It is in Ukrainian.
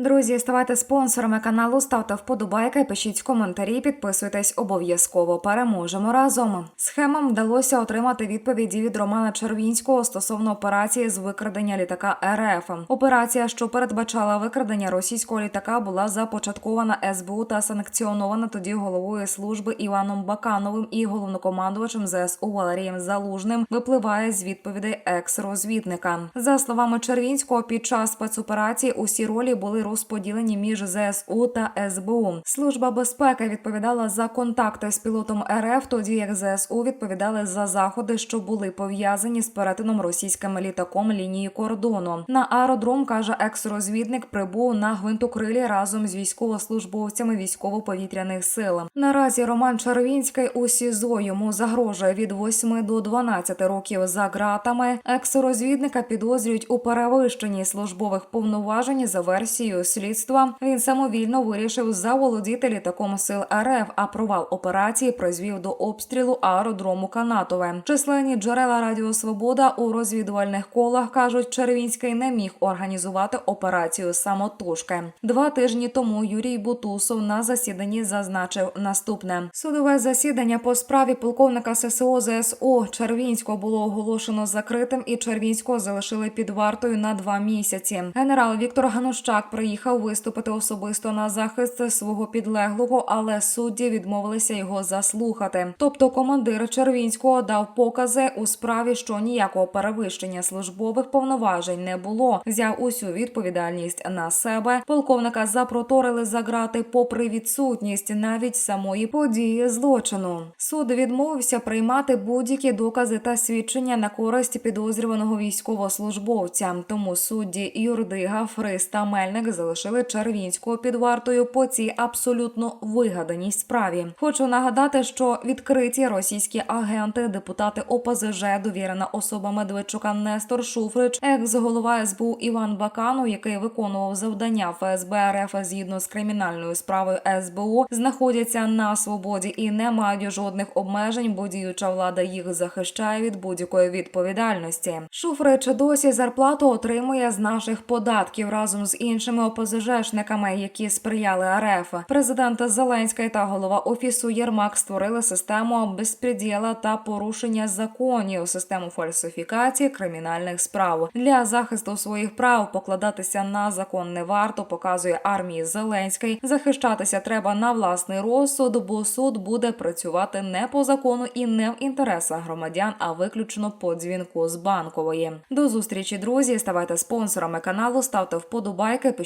Друзі, ставайте спонсорами каналу, ставте вподобайки, пишіть коментарі, підписуйтесь обов'язково. Переможемо разом. Схемам вдалося отримати відповіді від Романа Червінського стосовно операції з викрадення літака РФ. Операція, що передбачала викрадення російського літака, була започаткована СБУ та санкціонована тоді головою служби Іваном Бакановим і головнокомандувачем ЗСУ Валерієм Залужним. Випливає з відповідей екс-розвідника. За словами Червінського, під час спецоперації усі ролі були розподілені між ЗСУ та СБУ. Служба безпеки відповідала за контакти з пілотом РФ, тоді як ЗСУ відповідали за заходи, що були пов'язані з перетином російським літаком лінії кордону. На аеродром каже екс-розвідник, прибув на гвинтокрилі разом з військовослужбовцями військово-повітряних сил. Наразі Роман Червінський у СІЗО йому загрожує від 8 до 12 років за ґратами. Екс-розвідника підозрюють у перевищенні службових повноважень за версією слідства. Він самовільно вирішив заволодіти літаком сил РФ, а провал операції призвів до обстрілу аеродрому Канатове. Численні джерела Радіо Свобода у розвідувальних колах кажуть, Червінський не міг організувати операцію самотужки. Два тижні тому Юрій Бутусов на засіданні зазначив наступне: судове засідання по справі полковника ССО ЗСУ Червінського було оголошено закритим, і Червінського залишили під вартою на два місяці. Генерал Віктор Ганущак приїхав виступити особисто на захист свого підлеглого, але судді відмовилися його заслухати. Тобто, командир Червінського дав покази у справі, що ніякого перевищення службових повноважень не було. Взяв усю відповідальність на себе. Полковника запроторили за грати, попри відсутність навіть самої події злочину. Суд відмовився приймати будь-які докази та свідчення на користь підозрюваного військовослужбовця. Тому судді Юрдига, Фрис та Мельник залишили Червінського під вартою по цій абсолютно вигаданій справі. Хочу нагадати, що відкриті російські агенти, депутати ОПЗЖ, довірена особа Медведчука Нестор Шуфрич, екс-голова СБУ Іван Баканов, який виконував завдання ФСБ РФ згідно з кримінальною справою СБУ, знаходяться на свободі і не мають жодних обмежень, бо діюча влада їх захищає від будь-якої відповідальності. Шуфрич досі зарплату отримує з наших податків разом з іншими ОПЗЖшниками, які сприяли РФ. Президент Зеленський та голова офісу Єрмак створили систему безпреділа та порушення законів, систему фальсифікації кримінальних справ для захисту своїх прав. Покладатися на закон не варто, показує армії Зеленський. Захищатися треба на власний розсуд, бо суд буде працювати не по закону і не в інтересах громадян, а виключно по дзвінку з банкової. До зустрічі, друзі. Ставайте спонсорами каналу, ставте вподобайки,